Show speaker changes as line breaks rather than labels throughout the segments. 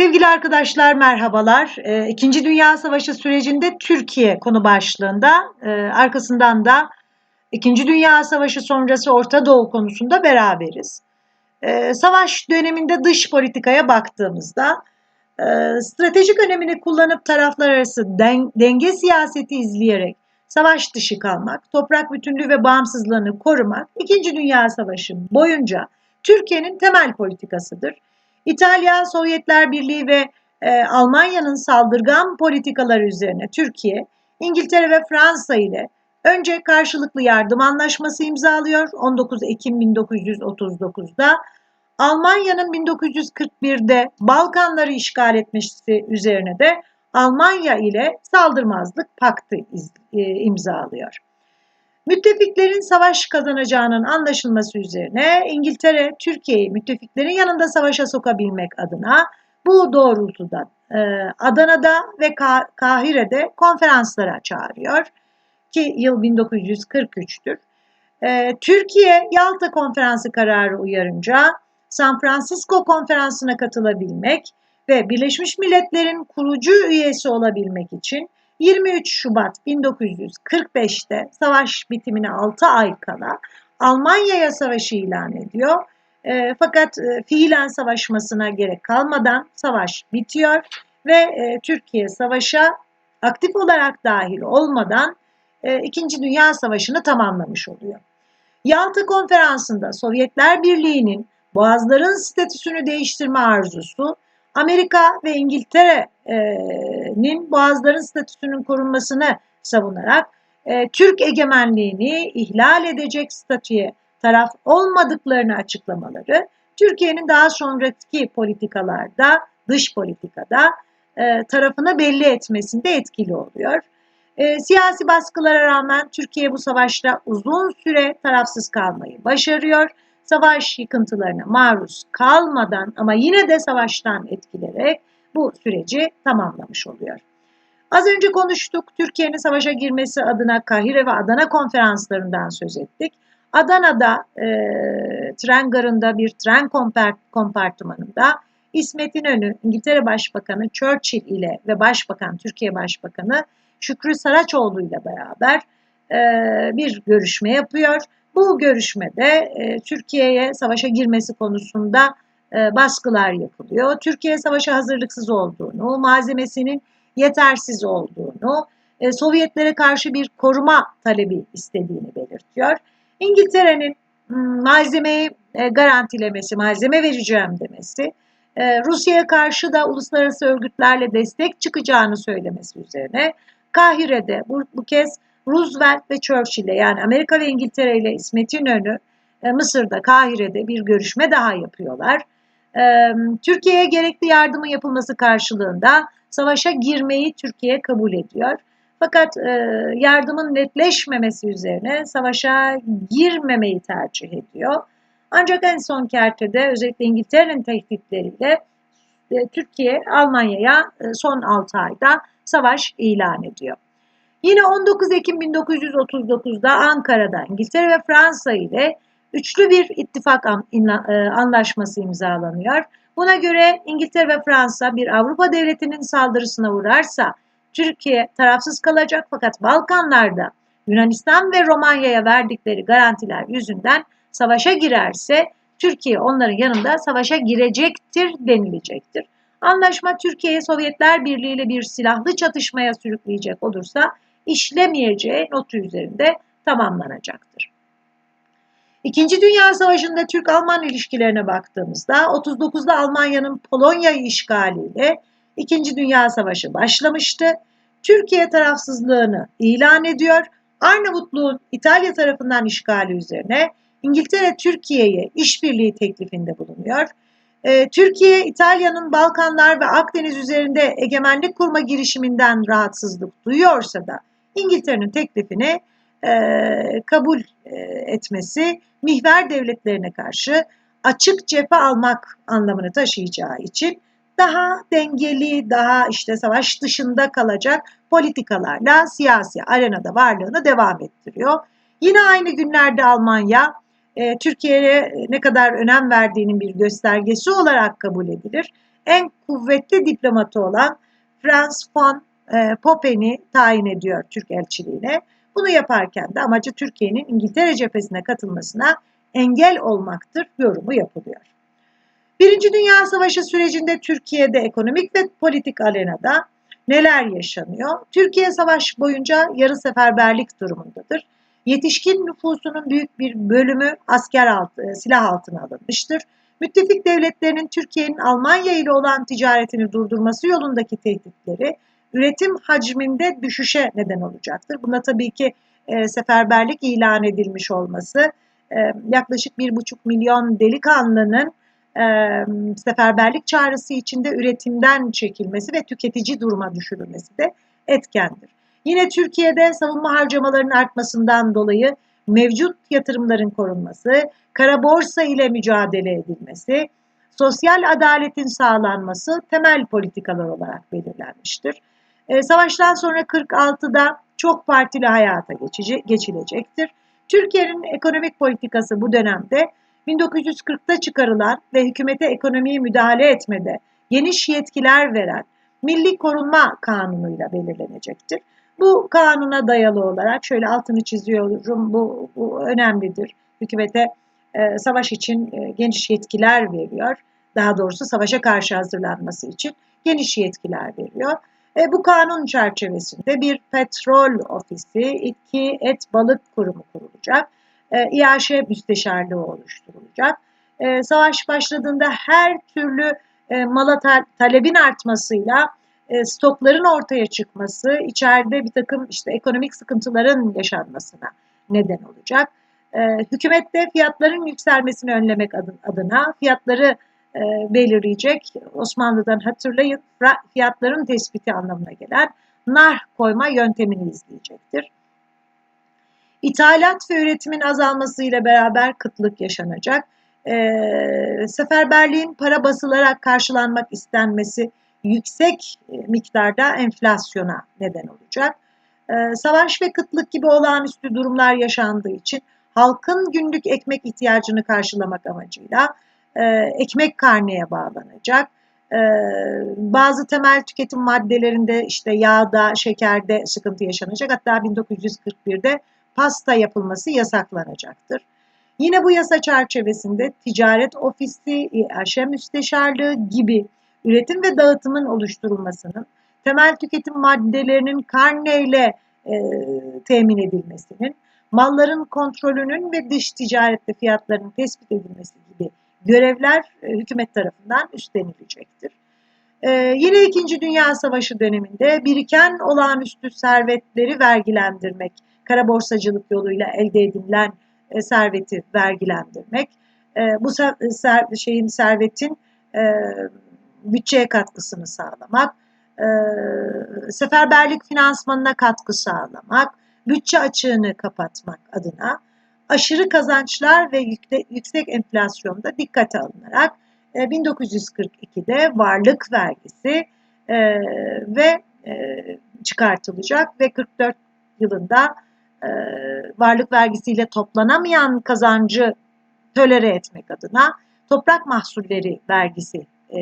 Sevgili arkadaşlar merhabalar. Ee, İkinci Dünya Savaşı sürecinde Türkiye konu başlığında e, arkasından da İkinci Dünya Savaşı sonrası Orta Doğu konusunda beraberiz. Ee, savaş döneminde dış politikaya baktığımızda e, stratejik önemini kullanıp taraflar arası denge siyaseti izleyerek savaş dışı kalmak, toprak bütünlüğü ve bağımsızlığını korumak İkinci Dünya Savaşı boyunca Türkiye'nin temel politikasıdır. İtalya, Sovyetler Birliği ve e, Almanya'nın saldırgan politikaları üzerine Türkiye, İngiltere ve Fransa ile önce karşılıklı yardım anlaşması imzalıyor 19 Ekim 1939'da. Almanya'nın 1941'de Balkanları işgal etmesi üzerine de Almanya ile saldırmazlık paktı e, imzalıyor. Müttefiklerin savaş kazanacağının anlaşılması üzerine İngiltere, Türkiye'yi müttefiklerin yanında savaşa sokabilmek adına bu doğrultuda e, Adana'da ve Kahire'de konferanslara çağırıyor ki yıl 1943'tür. E, Türkiye Yalta Konferansı kararı uyarınca San Francisco Konferansı'na katılabilmek ve Birleşmiş Milletler'in kurucu üyesi olabilmek için 23 Şubat 1945'te savaş bitimine 6 ay kala Almanya'ya savaşı ilan ediyor. E, fakat e, fiilen savaşmasına gerek kalmadan savaş bitiyor ve e, Türkiye savaşa aktif olarak dahil olmadan e, İkinci Dünya Savaşı'nı tamamlamış oluyor. Yalta Konferansı'nda Sovyetler Birliği'nin Boğazların statüsünü değiştirme arzusu Amerika ve İngiltere'nin boğazların statüsünün korunmasını savunarak e, Türk egemenliğini ihlal edecek statüye taraf olmadıklarını açıklamaları Türkiye'nin daha sonraki politikalarda, dış politikada e, tarafını belli etmesinde etkili oluyor. E, siyasi baskılara rağmen Türkiye bu savaşta uzun süre tarafsız kalmayı başarıyor savaş yıkıntılarına maruz kalmadan ama yine de savaştan etkilerek bu süreci tamamlamış oluyor. Az önce konuştuk. Türkiye'nin savaşa girmesi adına Kahire ve Adana konferanslarından söz ettik. Adana'da e, tren garında bir tren kompartımanında İsmet İnönü, İngiltere Başbakanı Churchill ile ve Başbakan Türkiye Başbakanı Şükrü Saraçoğlu ile beraber e, bir görüşme yapıyor bu görüşmede e, Türkiye'ye savaşa girmesi konusunda e, baskılar yapılıyor. Türkiye savaşa hazırlıksız olduğunu, malzemesinin yetersiz olduğunu, e, Sovyetlere karşı bir koruma talebi istediğini belirtiyor. İngiltere'nin hmm, malzemeyi e, garantilemesi, malzeme vereceğim demesi, e, Rusya'ya karşı da uluslararası örgütlerle destek çıkacağını söylemesi üzerine Kahire'de bu, bu kez Roosevelt ve Churchill'le yani Amerika ve İngiltere ile İsmet İnönü e, Mısır'da, Kahire'de bir görüşme daha yapıyorlar. E, Türkiye'ye gerekli yardımın yapılması karşılığında savaşa girmeyi Türkiye kabul ediyor. Fakat e, yardımın netleşmemesi üzerine savaşa girmemeyi tercih ediyor. Ancak en son kertede özellikle İngiltere'nin tehditleriyle Türkiye Almanya'ya son 6 ayda savaş ilan ediyor. Yine 19 Ekim 1939'da Ankara'da İngiltere ve Fransa ile üçlü bir ittifak e, anlaşması imzalanıyor. Buna göre İngiltere ve Fransa bir Avrupa devletinin saldırısına uğrarsa Türkiye tarafsız kalacak fakat Balkanlarda Yunanistan ve Romanya'ya verdikleri garantiler yüzünden savaşa girerse Türkiye onların yanında savaşa girecektir denilecektir. Anlaşma Türkiye'yi Sovyetler Birliği ile bir silahlı çatışmaya sürükleyecek olursa işlemeyeceği notu üzerinde tamamlanacaktır. İkinci Dünya Savaşı'nda Türk-Alman ilişkilerine baktığımızda 39'da Almanya'nın Polonya'yı işgaliyle İkinci Dünya Savaşı başlamıştı. Türkiye tarafsızlığını ilan ediyor. Arnavutluğun İtalya tarafından işgali üzerine İngiltere Türkiye'ye işbirliği teklifinde bulunuyor. Ee, Türkiye, İtalya'nın Balkanlar ve Akdeniz üzerinde egemenlik kurma girişiminden rahatsızlık duyuyorsa da İngiltere'nin teklifini e, kabul e, etmesi mihver devletlerine karşı açık cephe almak anlamını taşıyacağı için daha dengeli, daha işte savaş dışında kalacak politikalarla siyasi arenada varlığını devam ettiriyor. Yine aynı günlerde Almanya e, Türkiye'ye ne kadar önem verdiğinin bir göstergesi olarak kabul edilir. en kuvvetli diplomatı olan Franz von e, Poppen'i tayin ediyor Türk elçiliğine. Bunu yaparken de amacı Türkiye'nin İngiltere cephesine katılmasına engel olmaktır yorumu yapılıyor. Birinci Dünya Savaşı sürecinde Türkiye'de ekonomik ve politik arenada neler yaşanıyor? Türkiye savaş boyunca yarı seferberlik durumundadır. Yetişkin nüfusunun büyük bir bölümü asker altı, e, silah altına alınmıştır. Müttefik devletlerinin Türkiye'nin Almanya ile olan ticaretini durdurması yolundaki tehditleri üretim hacminde düşüşe neden olacaktır. Buna tabii ki e, seferberlik ilan edilmiş olması, e, yaklaşık bir buçuk milyon delikanlının e, seferberlik çağrısı içinde üretimden çekilmesi ve tüketici duruma düşürülmesi de etkendir. Yine Türkiye'de savunma harcamalarının artmasından dolayı mevcut yatırımların korunması, kara borsa ile mücadele edilmesi, sosyal adaletin sağlanması temel politikalar olarak belirlenmiştir. E, savaştan sonra 46'da çok partili hayata geçilecektir. Türkiye'nin ekonomik politikası bu dönemde 1940'ta çıkarılan ve hükümete ekonomiye müdahale etmede geniş yetkiler veren Milli Korunma Kanunu'yla belirlenecektir. Bu kanuna dayalı olarak şöyle altını çiziyorum bu, bu önemlidir. Hükümete e, savaş için e, geniş yetkiler veriyor. Daha doğrusu savaşa karşı hazırlanması için geniş yetkiler veriyor. E, bu kanun çerçevesinde bir petrol ofisi, iki et balık kurumu kurulacak. E, İAŞ müsteşarlığı oluşturulacak. E, savaş başladığında her türlü e, mala ta talebin artmasıyla e, stokların ortaya çıkması içeride bir takım işte ekonomik sıkıntıların yaşanmasına neden olacak. E, hükümet de fiyatların yükselmesini önlemek adına fiyatları e, belirleyecek. Osmanlı'dan hatırlayın fiyatların tespiti anlamına gelen nar koyma yöntemini izleyecektir. İthalat ve üretimin azalmasıyla beraber kıtlık yaşanacak. E, seferberliğin para basılarak karşılanmak istenmesi yüksek e, miktarda enflasyona neden olacak. E, savaş ve kıtlık gibi olağanüstü durumlar yaşandığı için halkın günlük ekmek ihtiyacını karşılamak amacıyla e, ekmek karneye bağlanacak. Bazı temel tüketim maddelerinde işte yağda, şekerde sıkıntı yaşanacak. Hatta 1941'de pasta yapılması yasaklanacaktır. Yine bu yasa çerçevesinde ticaret ofisi, İAŞ müsteşarlığı gibi üretim ve dağıtımın oluşturulmasının, temel tüketim maddelerinin karneyle e, temin edilmesinin, malların kontrolünün ve dış ticarette fiyatlarının tespit edilmesi gibi görevler e, hükümet tarafından üstlenilecektir. E, yine İkinci Dünya Savaşı döneminde biriken olağanüstü servetleri vergilendirmek, kara borsacılık yoluyla elde edilen e, serveti vergilendirmek, e, bu ser, şeyin servetin e, bütçeye katkısını sağlamak, e, seferberlik finansmanına katkı sağlamak, bütçe açığını kapatmak adına aşırı kazançlar ve yüksek enflasyonda dikkate alınarak 1942'de varlık vergisi ve çıkartılacak ve 44 yılında varlık vergisiyle toplanamayan kazancı tölere etmek adına toprak mahsulleri vergisi e,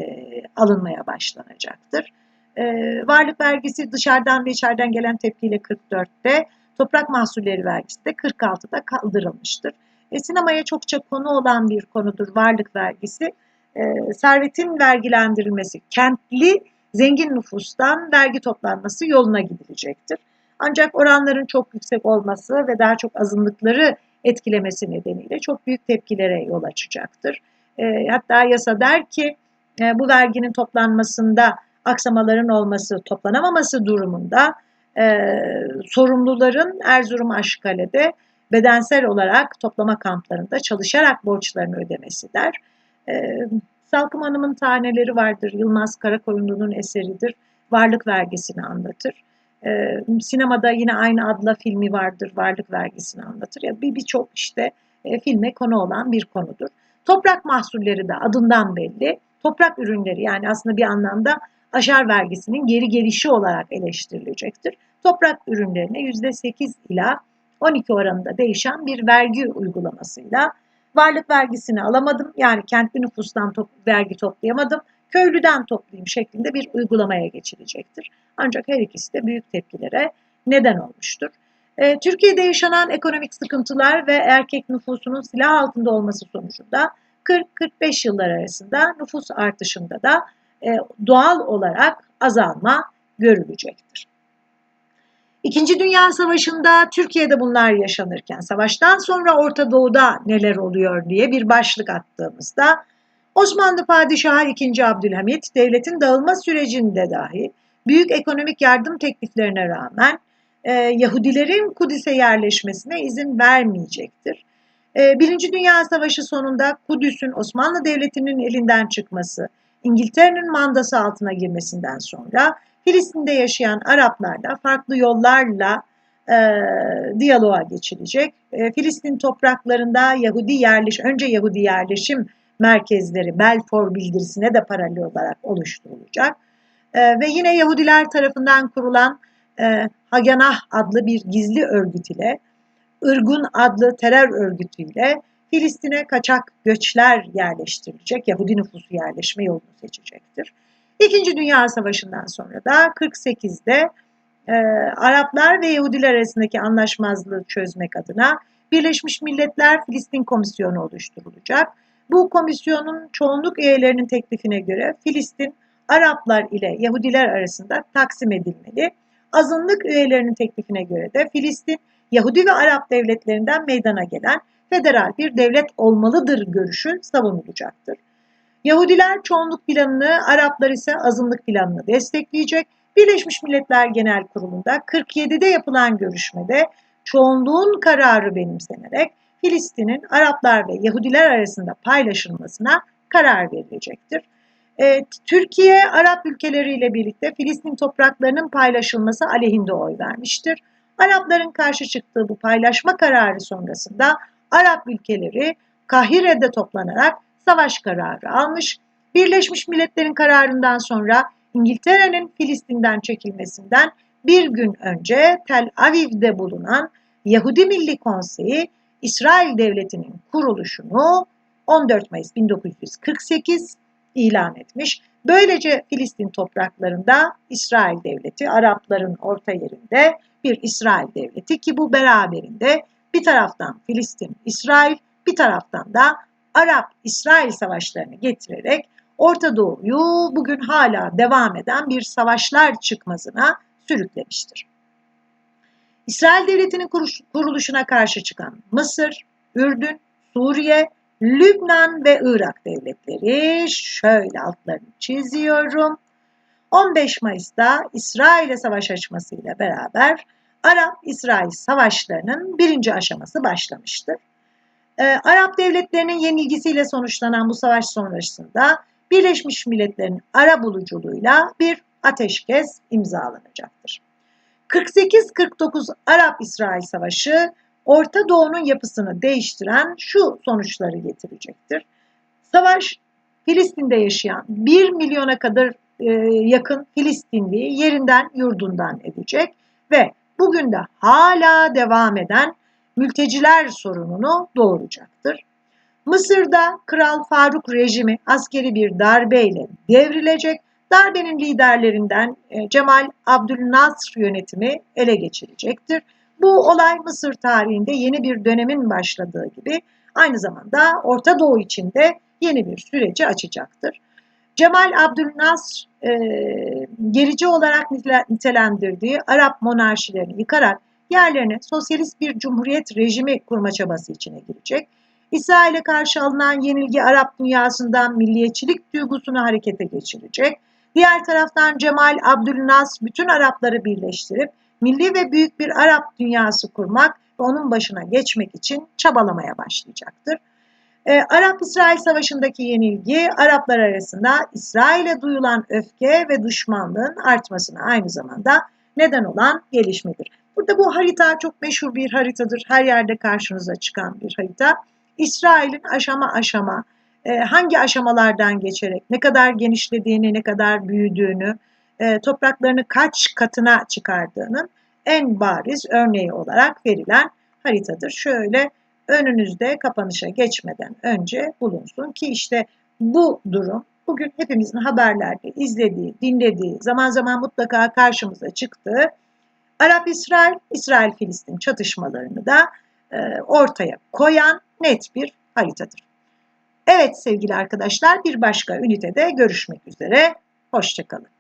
alınmaya başlanacaktır. E, varlık vergisi dışarıdan ve içeriden gelen tepkiyle 44'te, toprak mahsulleri vergisi de 46'da kaldırılmıştır. E, sinemaya çokça konu olan bir konudur varlık vergisi. E, servetin vergilendirilmesi, kentli zengin nüfustan vergi toplanması yoluna gidilecektir. Ancak oranların çok yüksek olması ve daha çok azınlıkları etkilemesi nedeniyle çok büyük tepkilere yol açacaktır. E, hatta yasa der ki e, bu verginin toplanmasında aksamaların olması, toplanamaması durumunda e, sorumluların Erzurum Aşkale'de bedensel olarak toplama kamplarında çalışarak borçlarını ödemesi der. E, Salkım Hanım'ın taneleri vardır. Yılmaz Karakoyunlu'nun eseridir. Varlık vergisini anlatır. E, sinemada yine aynı adla filmi vardır. Varlık vergisini anlatır. Ya bir birçok işte e, filme konu olan bir konudur. Toprak mahsulleri de adından belli toprak ürünleri yani aslında bir anlamda aşar vergisinin geri gelişi olarak eleştirilecektir. Toprak ürünlerine %8 ila 12 oranında değişen bir vergi uygulamasıyla varlık vergisini alamadım. Yani kentli nüfustan top, vergi toplayamadım. köylüden toplayayım şeklinde bir uygulamaya geçilecektir. Ancak her ikisi de büyük tepkilere neden olmuştur. E, Türkiye'de yaşanan ekonomik sıkıntılar ve erkek nüfusunun silah altında olması sonucunda 40-45 yıllar arasında nüfus artışında da doğal olarak azalma görülecektir. İkinci Dünya Savaşı'nda Türkiye'de bunlar yaşanırken savaştan sonra Orta Doğu'da neler oluyor diye bir başlık attığımızda Osmanlı Padişahı II. Abdülhamit devletin dağılma sürecinde dahi büyük ekonomik yardım tekliflerine rağmen e, Yahudilerin Kudüs'e yerleşmesine izin vermeyecektir. E, Birinci Dünya Savaşı sonunda Kudüs'ün Osmanlı Devleti'nin elinden çıkması, İngiltere'nin mandası altına girmesinden sonra Filistin'de yaşayan Araplarla farklı yollarla e, diyaloğa geçilecek. E, Filistin topraklarında Yahudi yerleş, önce Yahudi yerleşim merkezleri Belfor bildirisine de paralel olarak oluşturulacak. E, ve yine Yahudiler tarafından kurulan e, Haganah adlı bir gizli örgüt ile Irgun adlı terör örgütüyle Filistin'e kaçak göçler yerleştirilecek, Yahudi nüfusu yerleşme yolunu seçecektir. İkinci Dünya Savaşı'ndan sonra da 48'de e, Araplar ve Yahudiler arasındaki anlaşmazlığı çözmek adına Birleşmiş Milletler Filistin Komisyonu oluşturulacak. Bu komisyonun çoğunluk üyelerinin teklifine göre Filistin Araplar ile Yahudiler arasında taksim edilmeli. Azınlık üyelerinin teklifine göre de Filistin Yahudi ve Arap devletlerinden meydana gelen federal bir devlet olmalıdır görüşü savunulacaktır. Yahudiler çoğunluk planını, Araplar ise azınlık planını destekleyecek. Birleşmiş Milletler Genel Kurulu'nda 47'de yapılan görüşmede çoğunluğun kararı benimsenerek Filistin'in Araplar ve Yahudiler arasında paylaşılmasına karar verilecektir. E, Türkiye Arap ülkeleriyle birlikte Filistin topraklarının paylaşılması aleyhinde oy vermiştir. Arapların karşı çıktığı bu paylaşma kararı sonrasında Arap ülkeleri Kahire'de toplanarak savaş kararı almış. Birleşmiş Milletler'in kararından sonra İngiltere'nin Filistin'den çekilmesinden bir gün önce Tel Aviv'de bulunan Yahudi Milli Konseyi İsrail Devleti'nin kuruluşunu 14 Mayıs 1948 ilan etmiş. Böylece Filistin topraklarında İsrail Devleti, Arapların orta yerinde bir İsrail Devleti ki bu beraberinde bir taraftan Filistin, İsrail, bir taraftan da Arap-İsrail savaşlarını getirerek Orta Doğu'yu bugün hala devam eden bir savaşlar çıkmazına sürüklemiştir. İsrail Devleti'nin kuruluşuna karşı çıkan Mısır, Ürdün, Suriye, Lübnan ve Irak devletleri şöyle altlarını çiziyorum. 15 Mayıs'ta İsrail'e savaş açmasıyla beraber Arap-İsrail savaşlarının birinci aşaması başlamıştır. Ee, Arap devletlerinin yenilgisiyle sonuçlanan bu savaş sonrasında Birleşmiş Milletler'in ara buluculuğuyla bir ateşkes imzalanacaktır. 48-49 Arap-İsrail Savaşı Orta Doğu'nun yapısını değiştiren şu sonuçları getirecektir. Savaş Filistin'de yaşayan 1 milyona kadar e, yakın Filistinliyi yerinden yurdundan edecek ve bugün de hala devam eden mülteciler sorununu doğuracaktır. Mısır'da Kral Faruk rejimi askeri bir darbeyle devrilecek. Darbenin liderlerinden e, Cemal Abdülnasr yönetimi ele geçirecektir. Bu olay Mısır tarihinde yeni bir dönemin başladığı gibi aynı zamanda Orta Doğu için de yeni bir süreci açacaktır. Cemal Abdülnasr e, gerici olarak nitelendirdiği Arap monarşilerini yıkarak yerlerine sosyalist bir cumhuriyet rejimi kurma çabası içine girecek. İsrail'e karşı alınan yenilgi Arap dünyasından milliyetçilik duygusunu harekete geçirecek. Diğer taraftan Cemal Abdülnasr bütün Arapları birleştirip milli ve büyük bir Arap dünyası kurmak ve onun başına geçmek için çabalamaya başlayacaktır. Ee, Arap-İsrail Savaşı'ndaki yenilgi Araplar arasında İsrail'e duyulan öfke ve düşmanlığın artmasına aynı zamanda neden olan gelişmedir. Burada bu harita çok meşhur bir haritadır. Her yerde karşınıza çıkan bir harita. İsrail'in aşama aşama e, hangi aşamalardan geçerek ne kadar genişlediğini, ne kadar büyüdüğünü, e, topraklarını kaç katına çıkardığının en bariz örneği olarak verilen haritadır. Şöyle önünüzde kapanışa geçmeden önce bulunsun ki işte bu durum bugün hepimizin haberlerde izlediği, dinlediği, zaman zaman mutlaka karşımıza çıktığı Arap-İsrail, İsrail-Filistin çatışmalarını da e, ortaya koyan net bir haritadır. Evet sevgili arkadaşlar bir başka ünitede görüşmek üzere. Hoşçakalın.